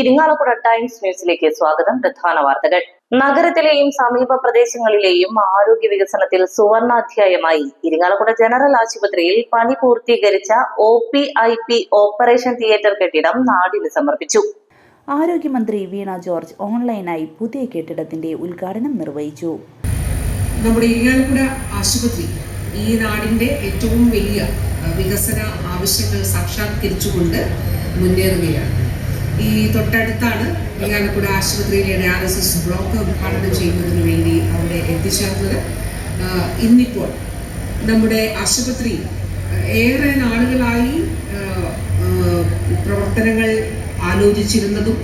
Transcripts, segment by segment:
Irinjalakuda times ന്യൂസിലേക്ക് സ്വാഗതം. പ്രധാന വാർത്തകൾ. നഗരത്തിലെയും സമീപ പ്രദേശങ്ങളിലെയും ആരോഗ്യ വികസനത്തിൽ സുവർണാധ്യായമായി. ഇരിങ്ങാലക്കുട ജനറൽ ആശുപത്രിയിൽ പണി പൂർത്തീകരിച്ച O P I P operation theatre കെട്ടിടം നാടിന് സമർപ്പിച്ചു. ആരോഗ്യമന്ത്രി വീണ ജോർജ് ഓൺലൈനായി പുതിയ കെട്ടിടത്തിന്റെ ഉദ്ഘാടനം നിർവഹിച്ചു. നമ്മുടെ ഇരിങ്ങാലക്കുട ആശുപത്രി ഈ നാടിന്റെ ഏറ്റവും വലിയ വികസന ആവശ്യങ്ങൾ സാക്ഷാത്കരിച്ചുകൊണ്ട് മുന്നേറുകയാണ്. ഈ തൊട്ടടുത്താണ് ഇങ്ങാലക്കുട ആശുപത്രിയിലെ ഡയാലിസിസ് ബ്ലോക്ക് ഉദ്ഘാടനം ചെയ്യുന്നതിന് വേണ്ടി അവിടെ എത്തിച്ചേർന്നത്. ഇന്നിപ്പോൾ നമ്മുടെ ആശുപത്രി ഏറെ നാളുകളായി പ്രവർത്തനങ്ങൾ ആലോചിച്ചിരുന്നതും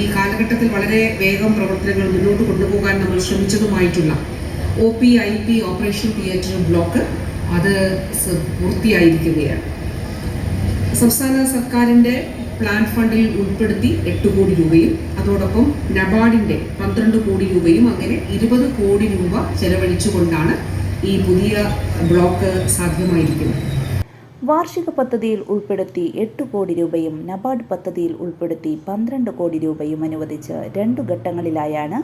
ഈ കാലഘട്ടത്തിൽ വളരെ വേഗം പ്രവർത്തനങ്ങൾ മുന്നോട്ട് കൊണ്ടുപോകാൻ നമ്മൾ ശ്രമിച്ചതുമായിട്ടുള്ള O P I P operation theatre block അത് പൂർത്തിയായിരിക്കുകയാണ്. സംസ്ഥാന സർക്കാരിന്റെ പ്ലാൻ ഫണ്ടിൽ ഉൾപ്പെടുത്തി എട്ട് കോടി രൂപയും അതോടൊപ്പം നബാർഡിന്റെ പന്ത്രണ്ട് കോടി രൂപയും അങ്ങനെ ഇരുപത് കോടി രൂപ ചെലവഴിച്ചുകൊണ്ടാണ് ഈ പുതിയ ബ്ലോക്ക് സാധ്യമായിരിക്കുന്നത്. വാർഷിക പദ്ധതിയിൽ ഉൾപ്പെടുത്തി എട്ട് കോടി രൂപയും നബാർഡ് പദ്ധതിയിൽ ഉൾപ്പെടുത്തി പന്ത്രണ്ട് കോടി രൂപയും അനുവദിച്ച് രണ്ടു ഘട്ടങ്ങളിലായാണ്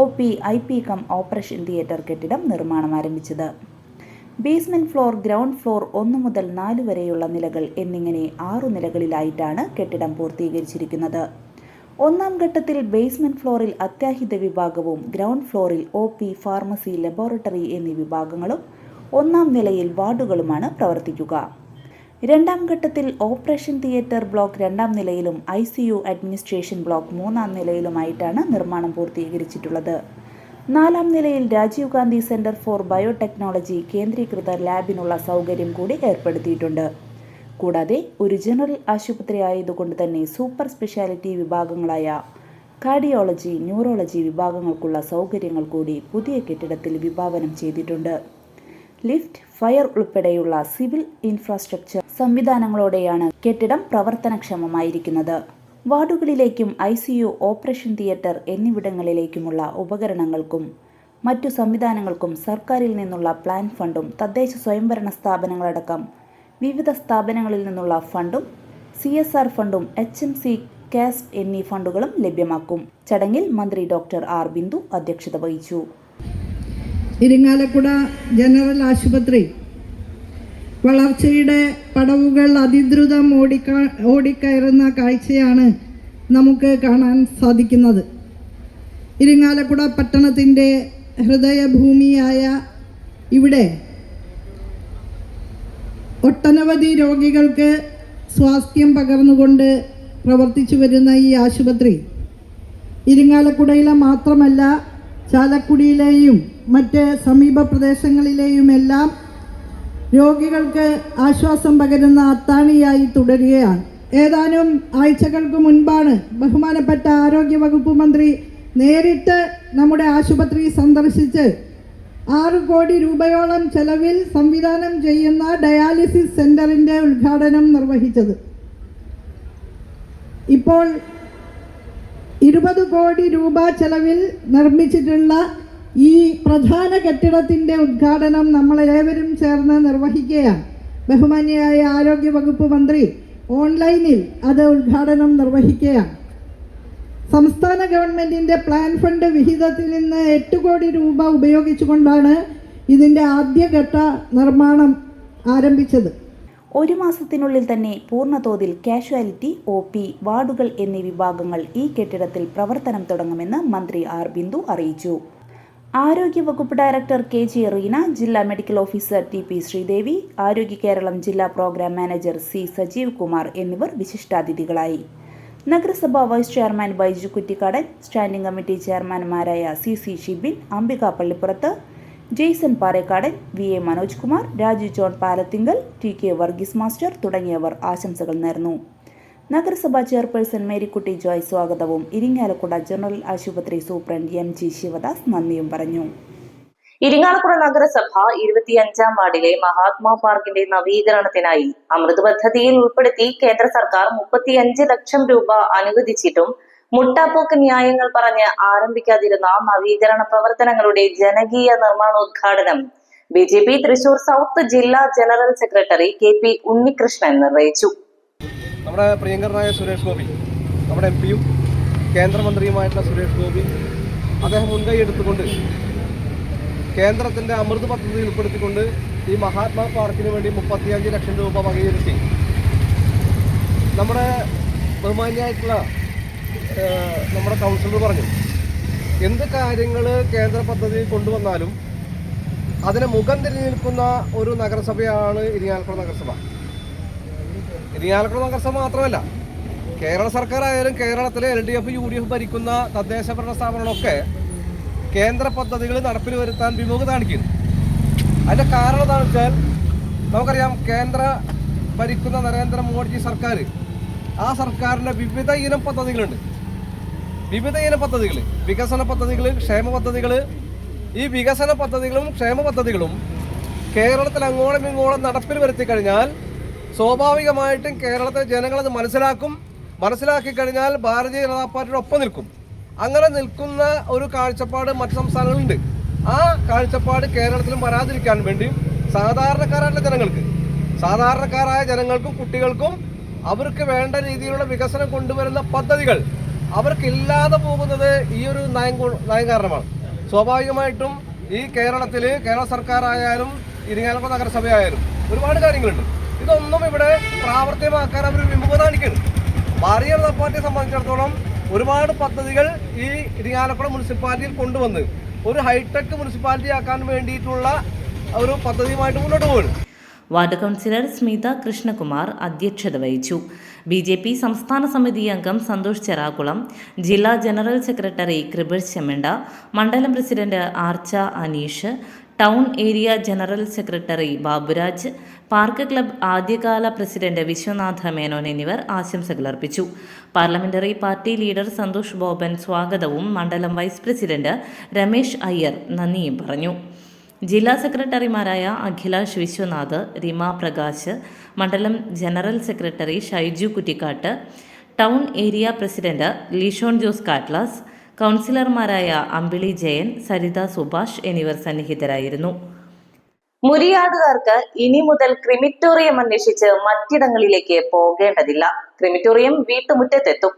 O P I P cum operation theatre കെട്ടിടം നിർമ്മാണം ആരംഭിച്ചത്. ബേസ്മെന്റ് ഫ്ലോർ ഗ്രൗണ്ട് ഫ്ലോർ ഒന്ന് മുതൽ നാല് വരെയുള്ള നിലകൾ എന്നിങ്ങനെ ആറു നിലകളിലായിട്ടാണ് കെട്ടിടം പൂർത്തീകരിച്ചിരിക്കുന്നത്. ഒന്നാം ഘട്ടത്തിൽ ബേസ്മെന്റ് ഫ്ലോറിൽ അത്യാഹിത വിഭാഗവും ഗ്രൗണ്ട് ഫ്ലോറിൽ ഒ പി ഫാർമസി ലബോറട്ടറി എന്നീ വിഭാഗങ്ങളും ഒന്നാം നിലയിൽ വാർഡുകളുമാണ് പ്രവർത്തിക്കുക. രണ്ടാം ഘട്ടത്തിൽ ഓപ്പറേഷൻ തിയേറ്റർ ബ്ലോക്ക് രണ്ടാം നിലയിലും ഐ അഡ്മിനിസ്ട്രേഷൻ ബ്ലോക്ക് മൂന്നാം നിലയിലുമായിട്ടാണ് നിർമ്മാണം പൂർത്തീകരിച്ചിട്ടുള്ളത്. നാലാം നിലയിൽ Rajiv Gandhi centre for biotechnology കേന്ദ്രീകൃത ലാബിനുള്ള സൗകര്യം കൂടി ഏർപ്പെടുത്തിയിട്ടുണ്ട്. കൂടാതെ ഒരു ജനറൽ ആശുപത്രി ആയതുകൊണ്ട് തന്നെ സൂപ്പർ സ്പെഷ്യാലിറ്റി വിഭാഗങ്ങളായ കാർഡിയോളജി ന്യൂറോളജി വിഭാഗങ്ങൾക്കുള്ള സൗകര്യങ്ങൾ കൂടി പുതിയ കെട്ടിടത്തിൽ വിഭാവനം ചെയ്തിട്ടുണ്ട്. ലിഫ്റ്റ് ഫയർ ഉൾപ്പെടെയുള്ള സിവിൽ ഇൻഫ്രാസ്ട്രക്ചർ സംവിധാനങ്ങളോടെയാണ് കെട്ടിടം പ്രവർത്തനക്ഷമമായിരിക്കുന്നത്. വാർഡുകളിലേക്കും I C U operation theatre എന്നിവിടങ്ങളിലേക്കുമുള്ള ഉപകരണങ്ങൾക്കും മറ്റു സംവിധാനങ്ങൾക്കും സർക്കാരിൽ നിന്നുള്ള പ്ലാൻ ഫണ്ടും തദ്ദേശ സ്വയംഭരണ സ്ഥാപനങ്ങളടക്കം വിവിധ സ്ഥാപനങ്ങളിൽ നിന്നുള്ള ഫണ്ടും സി എസ് ആർ ഫണ്ടും എച്ച് എം സി കാസ് എന്നീ ഫണ്ടുകളും ലഭ്യമാക്കും. ചടങ്ങിൽ മന്ത്രി ഡോക്ടർ ആർ ബിന്ദു അധ്യക്ഷത വഹിച്ചു. ഇരിങ്ങാലക്കുട ജനറൽ ആശുപത്രി വളർച്ചയുടെ പടവുകൾ അതിദ്രുതം ഓടിക്കാ ഓടിക്കയറുന്ന കാഴ്ചയാണ് നമുക്ക് കാണാൻ സാധിക്കുന്നത്. ഇരിങ്ങാലക്കുട പട്ടണത്തിന്റെ ഹൃദയഭൂമിയായ ഇവിടെ ഒട്ടനവധി രോഗികൾക്ക് സ്വാസ്ഥ്യം പകർന്നുകൊണ്ട് പ്രവർത്തിച്ചു വരുന്ന ഈ ആശുപത്രി. ഇരിങ്ങാലക്കുടയിലെ മാത്രമല്ല ചാലക്കുടിയിലെയും മറ്റ് സമീപ പ്രദേശങ്ങളിലെയുമെല്ലാം രോഗികൾക്ക് ആശ്വാസം പകരുന്ന അത്താണിയായി തുടരുകയാണ്. ഏതാനും ആഴ്ചകൾക്ക് മുൻപാണ് ബഹുമാനപ്പെട്ട ആരോഗ്യ വകുപ്പ് മന്ത്രി നേരിട്ട് നമ്മുടെ ആശുപത്രി സന്ദർശിച്ച് ആറ് കോടി രൂപയോളം ചെലവിൽ സംവിധാനം ചെയ്യുന്ന ഡയാലിസിസ് സെന്ററിന്റെ ഉദ്ഘാടനം നിർവഹിച്ചത്. ഇപ്പോൾ ഇരുപത് കോടി രൂപ ചെലവിൽ നിർമ്മിച്ചിട്ടുള്ള ഈ പ്രധാന കെട്ടിടത്തിന്റെ ഉദ്ഘാടനം നമ്മളേവരും ചേർന്ന് നിർവഹിക്കുകയാണ്. ബഹുമാന്യയായ ആരോഗ്യ വകുപ്പ് മന്ത്രി ഓൺലൈനിൽ അത് ഉദ്ഘാടനം നിർവഹിക്കുകയാണ്. സംസ്ഥാന ഗവൺമെന്റിന്റെ പ്ലാൻ ഫണ്ട് വിഹിതത്തിൽ നിന്ന് എട്ട് കോടി രൂപ ഉപയോഗിച്ചുകൊണ്ടാണ് ഇതിന്റെ ആദ്യഘട്ട നിർമ്മാണം ആരംഭിച്ചത്. ഒരു മാസത്തിനുള്ളിൽ തന്നെ പൂർണതോതിൽ കാഷ്വാലിറ്റി ഒ പി വാർഡുകൾ എന്നീ വിഭാഗങ്ങൾ ഈ കെട്ടിടത്തിൽ പ്രവർത്തനം തുടങ്ങുമെന്ന് മന്ത്രി ആർ ബിന്ദു അറിയിച്ചു. ആരോഗ്യവകുപ്പ് ഡയറക്ടർ കെ ജി റീന ജില്ലാ medical officer T P Sreedevi Arogya Keralam ജില്ലാ programme manager C Sajeev Kumar എന്നിവർ വിശിഷ്ടാതിഥികളായി. നഗരസഭാ vice chairman Baiju Kuttikkadan standing committee ചെയർമാൻമാരായ C C Shibin Ambika Pallippurath Jaison Parekkadan V A Manoj Kumar Raju John Palathinkal T K Varghese master തുടങ്ങിയവർ ആശംസകൾ നേർന്നു. നഗരസഭാ chairperson Marykutty Joy സ്വാഗതവും. Irinjalakuda general ആശുപത്രി superintendent M G Sivadas നന്ദിയും പറഞ്ഞു. ഇരിങ്ങാലക്കുട നഗരസഭ ഇരുപത്തിയഞ്ചാം വാർഡിലെ മഹാത്മാ പാർക്കിന്റെ നവീകരണത്തിനായി അമൃത് പദ്ധതിയിൽ ഉൾപ്പെടുത്തി കേന്ദ്ര സർക്കാർ മുപ്പത്തിയഞ്ച് ലക്ഷം രൂപ അനുവദിച്ചിട്ടും മുട്ടാപ്പോക്ക് ന്യായങ്ങൾ പറഞ്ഞ് ആരംഭിക്കാതിരുന്ന നവീകരണ പ്രവർത്തനങ്ങളുടെ ജനകീയ നിർമ്മാണോദ്ഘാടനം B J P Thrissur south ജില്ലാ general secretary K P Unnikrishnan നിർവഹിച്ചു. നമ്മുടെ പ്രിയങ്കരനായ സുരേഷ് ഗോപി നമ്മുടെ എം പിയും കേന്ദ്രമന്ത്രിയുമായിട്ടുള്ള സുരേഷ് ഗോപി അദ്ദേഹം മുൻകൈ എടുത്തുകൊണ്ട് കേന്ദ്രത്തിന്റെ അമൃത് പദ്ധതി ഉൾപ്പെടുത്തിക്കൊണ്ട് ഈ മഹാത്മാ പാർക്കിന് വേണ്ടി മുപ്പത്തിയഞ്ച് ലക്ഷം രൂപ വകയിരുത്തി. നമ്മുടെ ബഹുമാന്യായിട്ടുള്ള നമ്മുടെ കൗൺസിലർ പറഞ്ഞു എന്ത് കാര്യങ്ങൾ കേന്ദ്ര പദ്ധതി കൊണ്ടുവന്നാലും അതിനെ മുഖം തിരിഞ്ഞു നിൽക്കുന്ന ഒരു നഗരസഭയാണ് ഇരിങ്ങാലക്കുട നഗരസഭ. ഇരിങ്ങാലക്കുട നഗരസഭ മാത്രമല്ല കേരള സർക്കാർ ആയാലും കേരളത്തിലെ L D F U D F ഭരിക്കുന്ന തദ്ദേശ ഭരണ സ്ഥാപനങ്ങളൊക്കെ കേന്ദ്ര പദ്ധതികൾ നടപ്പിൽ വരുത്താൻ വിമുഖത കാണിക്കുന്നു. അതിന്റെ കാരണം എന്താണെന്ന് വെച്ചാൽ നമുക്കറിയാം കേന്ദ്ര ഭരിക്കുന്ന നരേന്ദ്രമോദി സർക്കാർ ആ സർക്കാരിന്റെ വിവിധ ഇനം പദ്ധതികളുണ്ട്. വിവിധ ഇനം പദ്ധതികൾ വികസന പദ്ധതികൾ ക്ഷേമ പദ്ധതികൾ ഈ വികസന പദ്ധതികളും ക്ഷേമ പദ്ധതികളും കേരളത്തിൽ അങ്ങോളം ഇങ്ങോളം നടപ്പിൽ വരുത്തി കഴിഞ്ഞാൽ സ്വാഭാവികമായിട്ടും കേരളത്തിലെ ജനങ്ങളത് മനസ്സിലാക്കും. മനസ്സിലാക്കി കഴിഞ്ഞാൽ ഭാരതീയ ജനതാ പാർട്ടിയുടെ ഒപ്പം നിൽക്കും. അങ്ങനെ നിൽക്കുന്ന ഒരു കാഴ്ചപ്പാട് മറ്റു സംസ്ഥാനങ്ങളുണ്ട് ആ കാഴ്ചപ്പാട് കേരളത്തിലും വരാതിരിക്കാൻ വേണ്ടി സാധാരണക്കാരായിട്ടുള്ള ജനങ്ങൾക്ക് സാധാരണക്കാരായ ജനങ്ങൾക്കും കുട്ടികൾക്കും അവർക്ക് വേണ്ട രീതിയിലുള്ള വികസനം കൊണ്ടുവരുന്ന പദ്ധതികൾ അവർക്കില്ലാതെ പോകുന്നത് ഈ ഒരു നയം നയം കാരണമാണ്. സ്വാഭാവികമായിട്ടും ഈ കേരളത്തിൽ കേരള സർക്കാരായാലും ഇരിങ്ങാലക്കുട നഗരസഭയായാലും ഒരുപാട് കാര്യങ്ങളുണ്ട്. ഇതൊന്നും ഇവിടെ പ്രാവർത്തികമാക്കാൻ അവർ വിമുഖത കാണിക്കുന്നു ഭാരതീയ ജനതാ സംബന്ധിച്ചിടത്തോളം ഒരുപാട് പദ്ധതികൾ ഈ ഇരിങ്ങാലക്കുട മുനിസിപ്പാലിറ്റിയിൽ കൊണ്ടുവന്ന് ഒരു ഹൈടെക് മുനിസിപ്പാലിറ്റി ആക്കാൻ വേണ്ടിയിട്ടുള്ള ഒരു പദ്ധതിയുമായിട്ട് മുന്നോട്ട് പോകുന്നു വാർഡ് കൗൺസിലർ സ്മിത കൃഷ്ണകുമാർ അധ്യക്ഷത വഹിച്ചു. ബി ജെ പി സംസ്ഥാന സമിതി അംഗം സന്തോഷ് ചെറാകുളം ജില്ലാ ജനറൽ സെക്രട്ടറി കൃപർ ചെമ്മണ്ട മണ്ഡലം president Archa Aneesh town area general secretary Baburaj park club ആദ്യകാല പ്രസിഡന്റ് വിശ്വനാഥ മേനോൻ എന്നിവർ ആശംസകൾ അർപ്പിച്ചു. Parliamentary party leader Santhosh Boban സ്വാഗതവും മണ്ഡലം വൈസ് പ്രസിഡന്റ് രമേശ് അയ്യർ നന്ദിയും പറഞ്ഞു. ജില്ലാ സെക്രട്ടറിമാരായ അഖിലാഷ് വിശ്വനാഥ് റിമ പ്രകാശ് മണ്ഡലം general secretary Shaiju Kuttikkatt town area president Leeshon Jose കാറ്റ്ലാസ് കൗൺസിലർമാരായ അമ്പിളി ജയൻ സരിത സുഭാഷ് എന്നിവർ സന്നിഹിതരായിരുന്നു. മുരിയാടുകാർക്ക് ഇനി മുതൽ ക്രിമിറ്റോറിയം അന്വേഷിച്ച് മറ്റിടങ്ങളിലേക്ക് പോകേണ്ടതില്ല. ക്രിമിറ്റോറിയം വീട്ടുമുറ്റത്തെത്തും.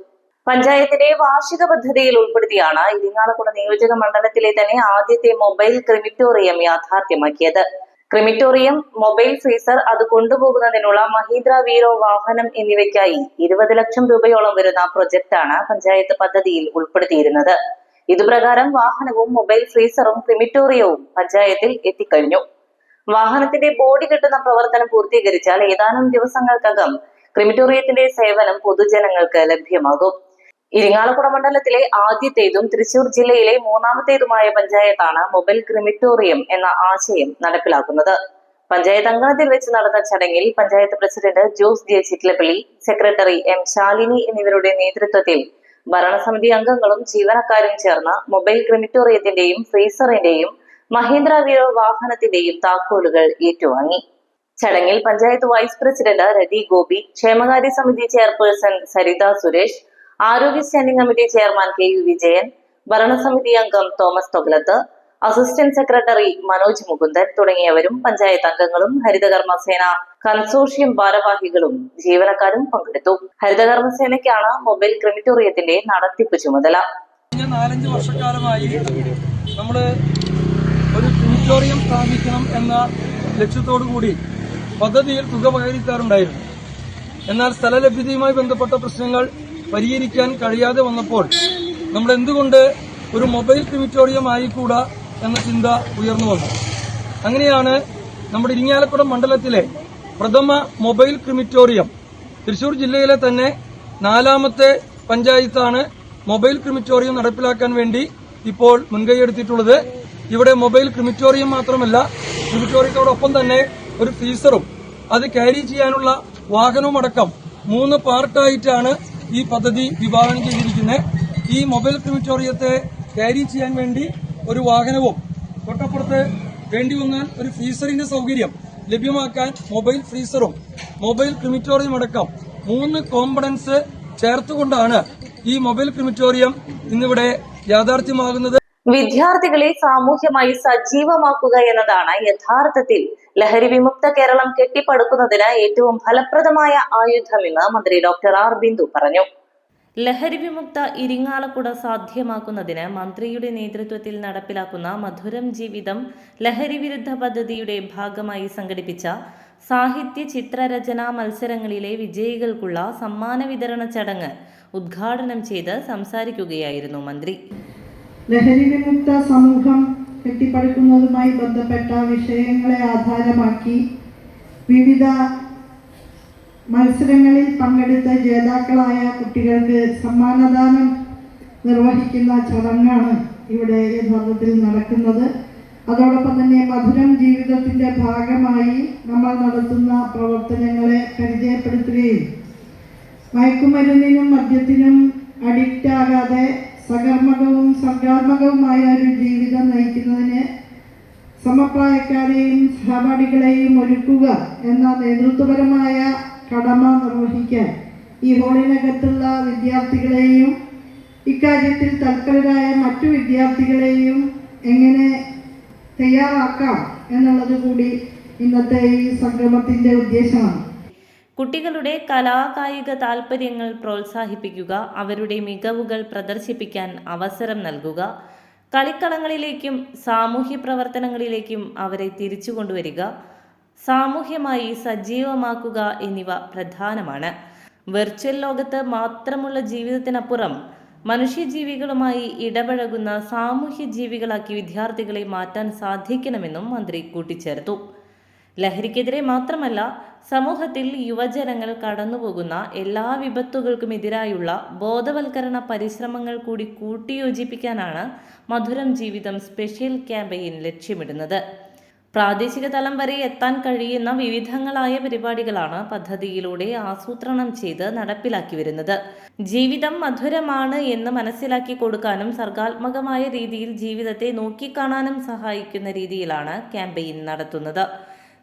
പഞ്ചായത്തിന്റെ വാർഷിക പദ്ധതിയിൽ ഉൾപ്പെടുത്തിയാണ് ഇരിങ്ങാലക്കുട നിയോജക മണ്ഡലത്തിലെ തന്നെ ആദ്യത്തെ മൊബൈൽ ക്രിമിറ്റോറിയം യാഥാർത്ഥ്യമാക്കിയത്. ക്രിമിറ്റോറിയം മൊബൈൽ ഫ്രീസർ അത് കൊണ്ടുപോകുന്നതിനുള്ള മഹീന്ദ്ര വീരോ വാഹനം എന്നിവയ്ക്കായി ഇരുപത് ലക്ഷം രൂപയോളം വരുന്ന പ്രൊജക്ടാണ് പഞ്ചായത്ത് പദ്ധതിയിൽ ഉൾപ്പെടുത്തിയിരുന്നത്. ഇതുപ്രകാരം വാഹനവും മൊബൈൽ ഫ്രീസറും ക്രിമിറ്റോറിയവും പഞ്ചായത്തിൽ എത്തിക്കഴിഞ്ഞു. വാഹനത്തിന്റെ ബോഡി കെട്ടുന്ന പ്രവർത്തനം പൂർത്തീകരിച്ചാൽ ഏതാനും ദിവസങ്ങൾക്കകം ക്രിമിറ്റോറിയത്തിന്റെ സേവനം പൊതുജനങ്ങൾക്ക് ലഭ്യമാകും. ഇരിങ്ങാലക്കുട മണ്ഡലത്തിലെ ആദ്യത്തേതും തൃശൂർ ജില്ലയിലെ മൂന്നാമത്തേതുമായ പഞ്ചായത്താണ് മൊബൈൽ ക്രിമിറ്റോറിയം എന്ന ആശയം നടപ്പിലാക്കുന്നത്. പഞ്ചായത്ത് അങ്കണത്തിൽ വെച്ച് നടന്ന ചടങ്ങിൽ panchayat president Jose J Chittilappilly secretary M Shalini എന്നിവരുടെ നേതൃത്വത്തിൽ ഭരണസമിതി അംഗങ്ങളും ജീവനക്കാരും ചേർന്ന് മൊബൈൽ ക്രിമിറ്റോറിയത്തിന്റെയും ഫ്രീസറിന്റെയും മഹീന്ദ്ര വീരോ വാഹനത്തിന്റെയും താക്കോലുകൾ ഏറ്റുവാങ്ങി. ചടങ്ങിൽ പഞ്ചായത്ത് വൈസ് പ്രസിഡന്റ് രതി ഗോപി ക്ഷേമകാര്യ സമിതി ചെയർപേഴ്സൺ സരിത സുരേഷ് ആരോഗ്യ standing committee chairman K U Vijayan ഭരണസമിതി അംഗം തോമസ് തൊഗലത്ത് അസിസ്റ്റന്റ് സെക്രട്ടറി മനോജ് മുകുന്ദൻ തുടങ്ങിയവരും പഞ്ചായത്ത് അംഗങ്ങളും ഹരിതകർമ്മസേന കൺസോർഷ്യം ഭാരവാഹികളും ജീവനക്കാരും പങ്കെടുത്തു. ഹരിതകർമ്മസേനയ്ക്കാണ് മൊബൈൽ ക്രിമിറ്റോറിയത്തിന്റെ നടത്തിപ്പ് ചുമതല. കഴിഞ്ഞ നാലഞ്ച് വർഷക്കാലമായി നമ്മൾ ഒരു ക്രിമിറ്റോറിയം സ്ഥാപിക്കണം എന്ന ലക്ഷ്യത്തോടു കൂടി പദ്ധതിയിൽ തുക പകരിക്കാറുണ്ടായിരുന്നു എന്നാൽ സ്ഥലലഭ്യതയുമായി ബന്ധപ്പെട്ട പ്രശ്നങ്ങൾ പരിഹരിക്കാൻ കഴിയാതെ വന്നപ്പോൾ നമ്മൾ എന്തുകൊണ്ട് ഒരു മൊബൈൽ ക്രിമിറ്റോറിയം ആയിക്കൂടാ എന്ന ചിന്ത ഉയർന്നു വന്നു. അങ്ങനെയാണ് നമ്മുടെ ഇരിങ്ങാലക്കുടം മണ്ഡലത്തിലെ പ്രഥമ മൊബൈൽ ക്രിമിറ്റോറിയം തൃശൂർ ജില്ലയിലെ തന്നെ നാലാമത്തെ പഞ്ചായത്താണ് മൊബൈൽ ക്രിമിറ്റോറിയം നടപ്പിലാക്കാൻ വേണ്ടി ഇപ്പോൾ മുൻകൈയെടുത്തിട്ടുള്ളത് ഇവിടെ മൊബൈൽ ക്രിമിറ്റോറിയം മാത്രമല്ല ക്രിമിറ്റോറിയത്തോടൊപ്പം തന്നെ ഒരു ഫീസറും അത് ക്യാരി ചെയ്യാനുള്ള വാഹനവും അടക്കം മൂന്ന് പാർട്ടായിട്ടാണ് ഈ പദ്ധതി വിഭാവനം ചെയ്തിരിക്കുന്നത് ഈ മൊബൈൽ ക്രിമിറ്റോറിയത്തെ ക്യാരി ചെയ്യാൻ വേണ്ടി ഒരു വാഹനവും തൊട്ടപ്പുറത്ത് വേണ്ടി വന്നാൽ ഒരു ഫ്രീസറിന്റെ സൗകര്യം ലഭ്യമാക്കാൻ മൊബൈൽ ഫ്രീസറും മൊബൈൽ ക്രിമിറ്റോറിയം അടക്കം മൂന്ന് കോമ്പണൻസ് ചേർത്തുകൊണ്ടാണ് ഈ മൊബൈൽ ക്രിമിറ്റോറിയം ഇന്നിവിടെ യാഥാർത്ഥ്യമാകുന്നത്. വിദ്യാർത്ഥികളെ സാമൂഹ്യമായി സജീവമാക്കുക എന്നതാണ് യഥാർത്ഥത്തിൽ ലഹരി വിമുക്ത കേരളം കെട്ടിപ്പടുക്കുന്നതിന് ഏറ്റവും ഫലപ്രദമായ ആയുധമെന്ന് മന്ത്രി ഡോക്ടർ ആർ ബിന്ദു പറഞ്ഞു. ലഹരി വിമുക്ത ഇരിങ്ങാലക്കുട സാധ്യമാക്കുന്നതിന് മന്ത്രിയുടെ നേതൃത്വത്തിൽ നടപ്പിലാക്കുന്ന മധുരം ജീവിതം ലഹരി വിരുദ്ധ പദ്ധതിയുടെ ഭാഗമായി സംഘടിപ്പിച്ച സാഹിത്യ ചിത്രരചനാ മത്സരങ്ങളിലെ വിജയികൾക്കുള്ള സമ്മാന വിതരണ ചടങ്ങ് ഉദ്ഘാടനം ചെയ്ത് സംസാരിക്കുകയായിരുന്നു മന്ത്രി. ലഹരി വിമുക്ത സമൂഹം കെട്ടിപ്പടുക്കുന്നതുമായി ബന്ധപ്പെട്ട വിഷയങ്ങളെ ആധാരമാക്കി വിവിധ മത്സരങ്ങളിൽ പങ്കെടുത്ത ജേതാക്കളായ കുട്ടികൾക്ക് സമ്മാനദാനം നിർവഹിക്കുന്ന ചടങ്ങാണ് ഇവിടെ യഥാർത്ഥത്തിൽ നടക്കുന്നത്. അതോടൊപ്പം തന്നെ മധുരം ജീവിതത്തിന്റെ ഭാഗമായി നമ്മൾ നടത്തുന്ന പ്രവർത്തനങ്ങളെ പരിചയപ്പെടുത്തുകയും മയക്കുമരുന്നിനും മദ്യത്തിനും അഡിക്റ്റ് ആകാതെ സകർമ്മകവും സർഗാത്മകവുമായ ഒരു ജീവിതം നയിക്കുന്നതിന് സമപ്രായക്കാരെയും സഹപാഠികളെയും ഒരുക്കുക എന്ന നേതൃത്വപരമായ കടമ നിർവഹിക്കാൻ ഈ ഹോളിനകത്തുള്ള വിദ്യാർത്ഥികളെയും ഇക്കാര്യത്തിൽ തൽപരരായ മറ്റു വിദ്യാർത്ഥികളെയും എങ്ങനെ തയ്യാറാക്കാം എന്നുള്ളത് കൂടി ഇന്നത്തെ ഈ സംഗമത്തിന്റെ ഉദ്ദേശമാണ്. കുട്ടികളുടെ കലാകായിക താൽപ്പര്യങ്ങൾ പ്രോത്സാഹിപ്പിക്കുക അവരുടെ മികവുകൾ പ്രദർശിപ്പിക്കാൻ അവസരം നൽകുക കളിക്കളങ്ങളിലേക്കും സാമൂഹ്യ പ്രവർത്തനങ്ങളിലേക്കും അവരെ തിരിച്ചു കൊണ്ടുവരിക സാമൂഹ്യമായി സജീവമാക്കുക എന്നിവ പ്രധാനമാണ്. വെർച്വൽ ലോകത്ത് മാത്രമുള്ള ജീവിതത്തിനപ്പുറം മനുഷ്യജീവികളുമായി ഇടപഴകുന്ന സാമൂഹ്യ ജീവികളാക്കി വിദ്യാർത്ഥികളെ മാറ്റാൻ സാധിക്കണമെന്നും മന്ത്രി കൂട്ടിച്ചേർത്തു. ലഹരിക്കെതിരെ മാത്രമല്ല സമൂഹത്തിൽ യുവജനങ്ങൾ കടന്നുപോകുന്ന എല്ലാ വിപത്തുകൾക്കും എതിരായുള്ള ബോധവൽക്കരണ പരിശ്രമങ്ങൾ കൂടി കൂട്ടിയോജിപ്പിക്കാനാണ് മധുരം ജീവിതം സ്പെഷ്യൽ ക്യാമ്പയിൻ ലക്ഷ്യമിടുന്നത്. പ്രാദേശിക തലം വരെ എത്താൻ കഴിയുന്ന വിവിധങ്ങളായ പരിപാടികളാണ് പദ്ധതിയിലൂടെ ആസൂത്രണം ചെയ്ത് നടപ്പിലാക്കി വരുന്നത്. ജീവിതം മധുരമാണ് എന്ന് മനസ്സിലാക്കി കൊടുക്കാനും സർഗാത്മകമായ രീതിയിൽ ജീവിതത്തെ നോക്കിക്കാണാനും സഹായിക്കുന്ന രീതിയിലാണ് ക്യാമ്പയിൻ നടത്തുന്നത്.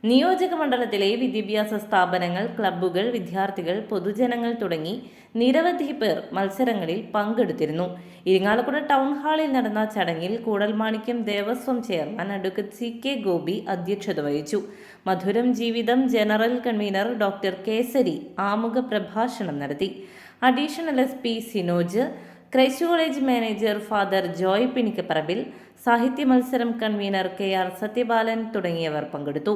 നിയോജക മണ്ഡലത്തിലെ വിദ്യാഭ്യാസ സ്ഥാപനങ്ങൾ ക്ലബ്ബുകൾ വിദ്യാർത്ഥികൾ പൊതുജനങ്ങൾ തുടങ്ങി നിരവധി പേർ മത്സരങ്ങളിൽ പങ്കെടുത്തിരുന്നു. ഇരിങ്ങാലക്കുട ടൗൺ ഹാളിൽ നടന്ന ചടങ്ങിൽ Koodalmanikyam Devaswom chairman advocate C K Gopi അധ്യക്ഷത വഹിച്ചു. മധുരം ജീവിതം ജനറൽ കൺവീനർ ഡോക്ടർ കേസരി ആമുഖ പ്രഭാഷണം നടത്തി. Additional S P Sinoj Christ college manager father Joy Pinikkaparambil സാഹിത്യ മത്സരം കൺവീനർ കെ ആർ സത്യബാലൻ തുടങ്ങിയവർ പങ്കെടുത്തു.